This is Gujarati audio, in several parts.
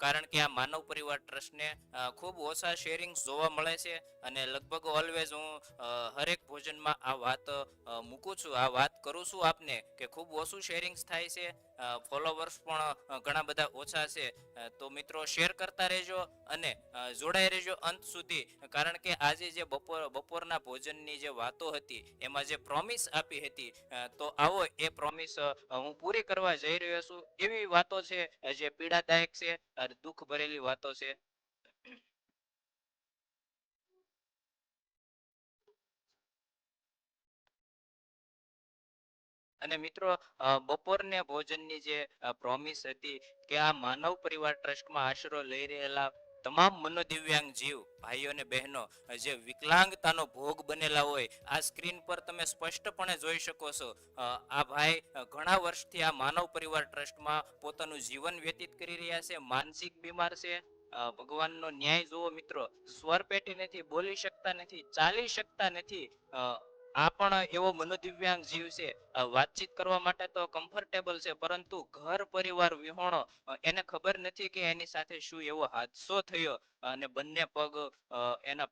કારણ કે આ માનવ પરિવાર ટ્રસ્ટને ખૂબ ઓછા શેરિંગ જોવા મળે છે અને લગભગ ઓલવેઝ હું હરેક ભોજનમાં આ વાત મૂકું છું. આ વાત કરું છું આપને કે ખૂબ ઓછું શેરિંગ્સ થાય છે ફોલોવર્સ પણ ઘણા બધા ઓછા છે. તો મિત્રો શેર કરતા રહેજો અને જોડાઈ રહેજો અંત સુધી. કારણ કે આજે જે બપોર, બપોરના ભોજનની જે વાતો હતી, એમાં જે પ્રોમિસ આપી હતી તો આવો એ પ્રોમિસ હું પૂરી કરવા જઈ રહ્યો છું. એવી વાતો છે, જે પીડાદાયક છે દુઃખ ભરેલી વાતો છે. અને મિત્રો બપોરને ભોજનની જે પ્રોમિસ હતી કે આ માનવ પરિવાર ટ્રસ્ટમાં આશરો લઈ રહેલા તમામ મનોદિવ્યાંગ જીવ, ભાઈઓ અને બહેનો જે વિકલાંગતાનો ભોગ બનેલા હોય, આ સ્ક્રીન પર તમે સ્પષ્ટપણે જોઈ શકો છો. આ ભાઈ ઘણા વર્ષથી આ માનવ પરિવાર ટ્રસ્ટમાં પોતાનું જીવન વ્યતીત કરી રહ્યા છે, માનસિક બીમાર છે. ભગવાનનો ન્યાય જુઓ મિત્રો, સ્વર પેટી નથી બોલી શકતા નથી, ચાલી શકતા નથી. આ પણ એવો મનોદિવ્યાંગ જીવ છે. વાતચીત કરવા માટે તો કમ્ફર્ટેબલ છે, પરંતુ ઘર પરિવાર વિહોણો એને ખબર નથી કે એની સાથે શું એવો હાદસો થયો. અને બંને પગ એના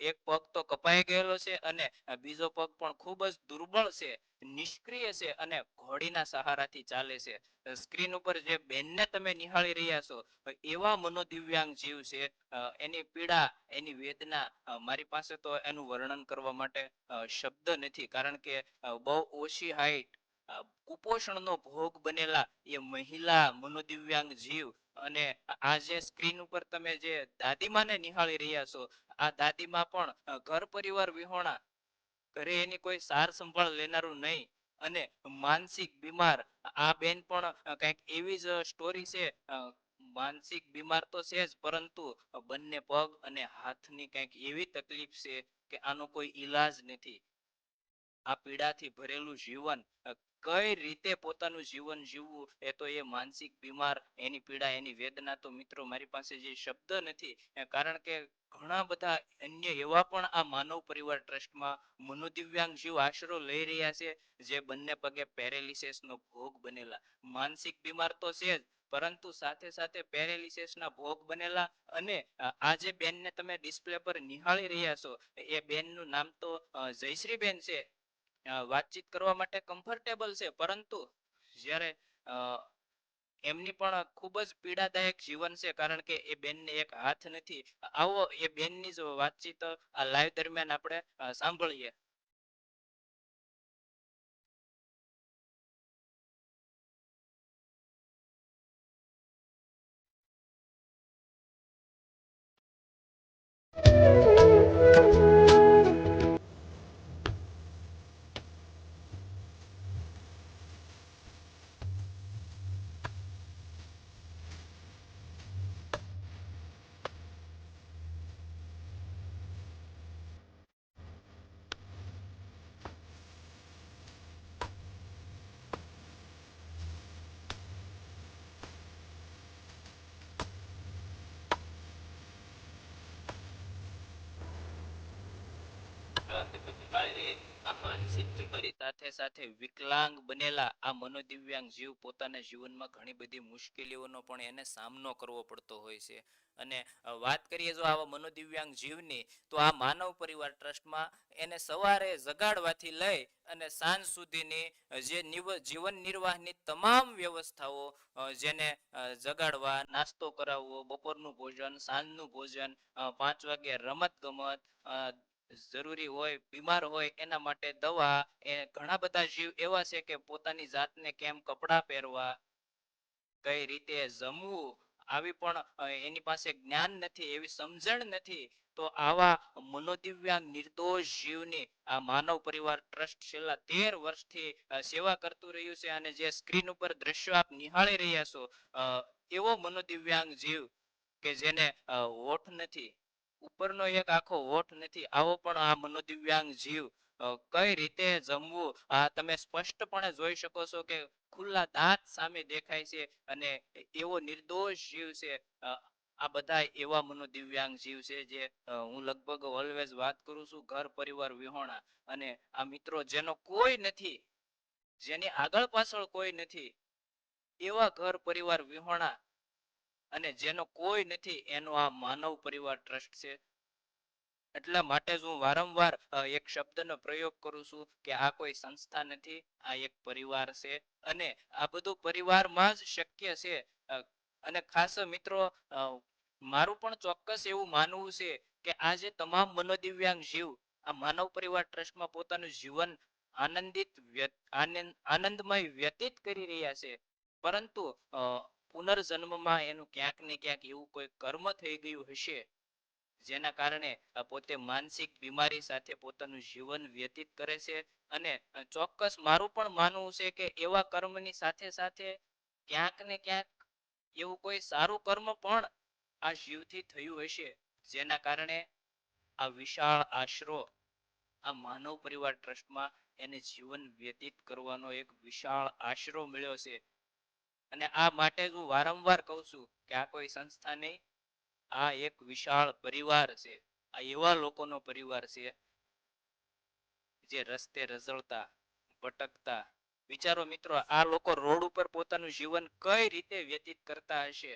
એક પગ તો કપાઈ ગયેલો છે અને બીજો પગ પણ ખૂબ જ દુર્બળ છે, નિષ્ક્રિય છે અને ઘોડીના સહારાથી ચાલે છે. સ્ક્રીન ઉપર જે બેનને તમે નિહાળી રહ્યા છો એવા મનોદિવ્યાંગ જીવ છે એની પીડા, એની વેદના મારી પાસે તો એનું વર્ણન કરવા માટે શબ્દ નથી. કારણ કે બહુ ઓછી હાઈટ કુપોષણનો ભોગ બનેલા એ મહિલા મનોદિવ્યાંગ જીવ અને આ જે સ્ક્રીન ઉપર તમે જે દાદીમાને નિહાળી રહ્યા છો, આ દાદીમા પણ ઘર પરિવાર વિહોણા ઘરે એની કોઈ સાર સંભાળ લેનારું નહીં અને માનસિક બીમાર. આ બેન પણ કંઈક એવી જ સ્ટોરી છે માનસિક બીમાર તો છે જ પરંતુ બંને પગ અને હાથની કંઈક એવી તકલીફ છે કે આનો કોઈ ઈલાજ નથી. આ પીડાથી ભરેલું જીવન કઈ રીતે પોતાનું જીવન જીવવું એ તો એ માનસિક બીમાર, એની પીડા, એની વેદના તો મિત્રો મારી પાસે જે શબ્દ નથી કારણ કે ઘણા બધા અન્ય એવા પણ આ માનવ પરિવાર ટ્રસ્ટમાં મનોદિવ્યાંગ જીવ આશરો લઈ રહ્યા છે, જે બંને પગે પેરેલિસિસ નો ભોગ બનેલા. માનસિક બીમાર તો છે જ, પરંતુ સાથે સાથે પેરેલિસિસ ના ભોગ બનેલા અને આ જે બેનને તમે ડિસ્પ્લે પર નિહાળી રહ્યા છો, એ બેનનું નામ તો જયશ્રી બેન છે. વાતચીત કરવા માટે કમ્ફર્ટેબલ છે. પરંતુ જ્યારે એમની પણ ખૂબ જ પીડાદાયક જીવન છે, કારણ કે એ બેનને એક હાથ નથી. આવો એ બેનની જ વાતચીત આ લાઈવ દરમિયાન આપણે સાંભળીએ. સાથે સાથે વિકલાંગ બનેલા આ મનોદિવ્યાંગ જીવ પોતાના જીવનમાં ઘણી બધી મુશ્કેલીઓનો પણ એને સામનો કરવો પડતો હોય છે. અને વાત કરીએ જો આવા મનોદિવ્યાંગ જીવની, તો આ માનવ પરિવાર ટ્રસ્ટમાં એને સવારે જગાડવાથી લઈ અને સાંજ સુધીની જે જીવન નિર્વાહની તમામ વ્યવસ્થાઓ જેને જગાડવા, નાસ્તો કરાવવો, બપોરનું ભોજન, સાંજનું ભોજન પાંચ વાગે રમત ગમત જરૂરી હોય, બીમાર હોય, એના માટે દવા એ ઘણા બધા જીવ એવા છે કે પોતાની જાતને કેમ કપડાં પહેરવા, કઈ રીતે જમવું, આવી પણ એની પાસે જ્ઞાન નથી, એવી સમજણ નથી, તો આવા મનોદિવ્યાંગ નિર્દોષ જીવની આ માનવ પરિવાર ટ્રસ્ટ છેલ્લા તેર વર્ષથી સેવા કરતું રહ્યું છે અને જે સ્ક્રીન ઉપર દ્રશ્યો આપ નિહાળી રહ્યા છો એવો મનોદિવ્યાંગ જીવ કે જેને હોઠ નથી. ઉપરનો એક આખો હોઠ નથી, આવો પણ આ મનોદિવ્યાંગ જીવ કઈ રીતે જમવું? આ તમે સ્પષ્ટપણે જોઈ શકો છો કે ખુલ્લા દાંત સામે દેખાય છે અને એવો નિર્દોષ જીવ છે આ બધા એવા મનોદિવ્યાંગ જીવ છે જે હું લગભગ ઓલવેઝ વાત કરું છું ઘર પરિવાર વિહોણા. અને આ મિત્રો જેનો કોઈ નથી, જેની આગળ પાછળ કોઈ નથી, એવા ઘર પરિવાર વિહોણા અને જેનો કોઈ નથી, એનો આ માનવ પરિવાર ટ્રસ્ટ છે. એટલા માટે જ હું વારંવાર એક શબ્દનો પ્રયોગ કરું છું કે આ કોઈ સંસ્થા નથી, આ એક પરિવાર છે. અને આ બધું પરિવારમાં જ શક્ય છે. અને ખાસ મિત્રો મારું પણ ચોક્કસ એવું માનવું છે કે આ જે તમામ મનોદિવ્યાંગ જીવ, આ માનવ પરિવાર ટ્રસ્ટમાં પોતાનું જીવન આનંદિત આનંદમય વ્યતીત કરી રહ્યા છે. પરંતુ પુનર્જન્મમાં એનું ક્યાંક ને ક્યાંક એવું કોઈ કર્મ થઈ ગયું હશે, જેના કારણે પોતે માનસિક બીમારી સાથે પોતાનું જીવન વ્યતીત કરે છે અને ચોક્કસ મારું પણ માનવું છે કે એવા કર્મની સાથે સાથે ક્યાંક ને ક્યાંક એવું કોઈ સારું કર્મ પણ આ જીવથી થયું હશે, જેના કારણે આ વિશાળ આશરો, આ માનવ પરિવાર ટ્રસ્ટમાં એને જીવન વ્યતીત કરવાનો એક વિશાળ આશરો મળ્યો છે. અને આ માટે હું વારંવાર કહું છું કે આ કોઈ સંસ્થા નહીં, આ એક વિશાળ પરિવાર છે, આ એવા લોકોનો પરિવાર છે જે રસ્તે રઝળતા, ભટકતા. વિચારો મિત્રો, આ લોકો રોડ ઉપર પોતાનું જીવન કઈ રીતે વ્યતીત કરતા હશે?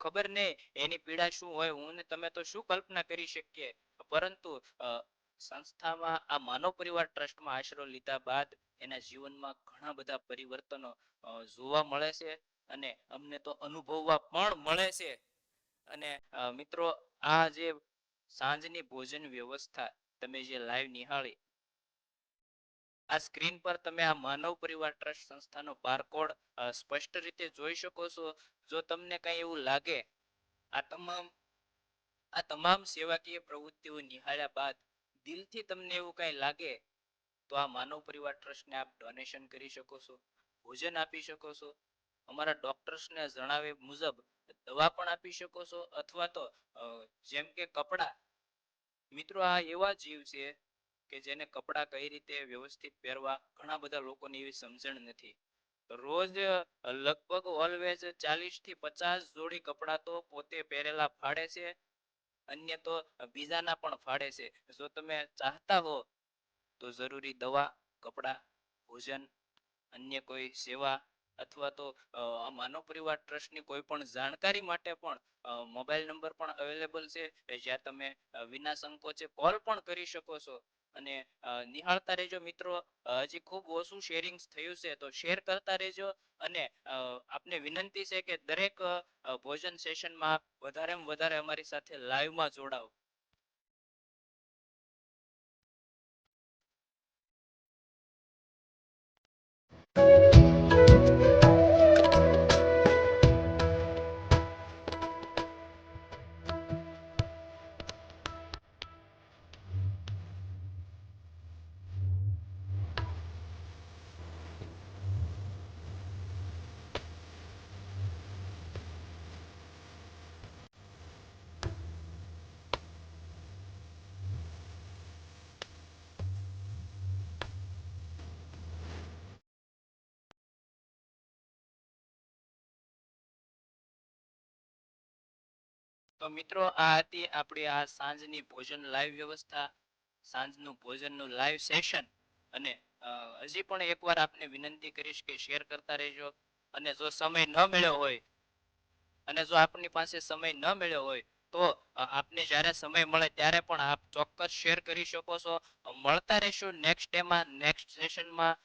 ખબર નહીં, એની પીડા શું હોય? હું તમે તો શું કલ્પના કરી શકીએ? પરંતુ સંસ્થામાં આ માનવ પરિવાર ટ્રસ્ટમાં આશરો લીધા બાદ એના જીવનમાં ઘણા બધા પરિવર્તનો જોવા મળે છે અને અમને તો અનુભવવા પણ મળે છે. અને મિત્રો, આ જે સાંજની ભોજન વ્યવસ્થા તમે જે લાઈવ નિહાળી, આ સ્ક્રીન પર તમે આ માનવ પરિવાર ટ્રસ્ટ સંસ્થાનો બારકોડ સ્પષ્ટ રીતે જોઈ શકો છો. જો તમને કઈ એવું લાગે, આ તમામ આ તમામ સેવાકીય પ્રવૃત્તિઓ નિહાળ્યા બાદ દિલથી તમને એવું કઈ લાગે તો આ માનવ પરિવાર ટ્રસ્ટને આપ ડોનેશન કરી શકો છો, ભોજન આપી શકો છો. અમારા ડોક્ટર્સને જણાવે મુજબ દવા પણ આપી શકો છો અથવા તો જેમ કે કપડાં. મિત્રો, આ એવા જીવ છે કે જેને કપડાં કઈ રીતે વ્યવસ્થિત પહેરવા ઘણા બધા લોકોને એવી સમજણ નથી. રોજ લગભગ ઓલવેઝ ચાલીસથી પચાસ જોડી કપડા તો પોતે પહેરેલા ફાડે છે. અન્ય તો બીજાના પણ ફાડે છે. જો તમે ચાહતા હો તો જરૂરી દવા, કપડાં, ભોજન, અન્ય કોઈ સેવા અથવા તો માનવ પરિવાર ટ્રસ્ટની કોઈ પણ જાણકારી માટે પણ મોબાઈલ નંબર પણ અવેલેબલ છે. જ્યાં તમે વિના સંકોચે કોલ પણ કરી શકો છો. અને નિહાળતા રહેજો મિત્રો. હજી ખૂબ ઓછું શેરિંગ થયું છે, તો શેર કરતા રહેજો. અને આપને વિનંતી છે કે દરેક ભોજન સેશનમાં વધારેમાં વધારે અમારી સાથે લાઈવમાં જોડાઓ. તો મિત્રો, આ હતી આપણી આ સાંજની ભોજન લાઈવ વ્યવસ્થા, સાંજનું ભોજનનું લાઈવ સેશન. અને હજી પણ એકવાર આપને વિનંતી કરીશ કે શેર કરતા રહેજો. અને જો સમય ન મળ્યો હોય, અને જો આપની પાસે સમય ન મળ્યો હોય, તો આપને જ્યારે સમય મળે ત્યારે પણ આપ ચોક્કસ શેર કરી શકો છો. મળતા રહેશું નેક્સ્ટ ડેમાં નેક્સ્ટ સેશનમાં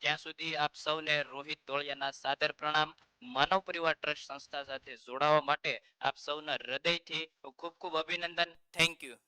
ત્યાં સુધી આપ સૌને રોહિત ધોળિયાના સાદર પ્રણામ. માનવ પરિવાર ટ્રસ્ટ સંસ્થા સાથે જોડાવા માટે આપ સૌના હૃદયથી ખૂબ ખૂબ અભિનંદન. Thank you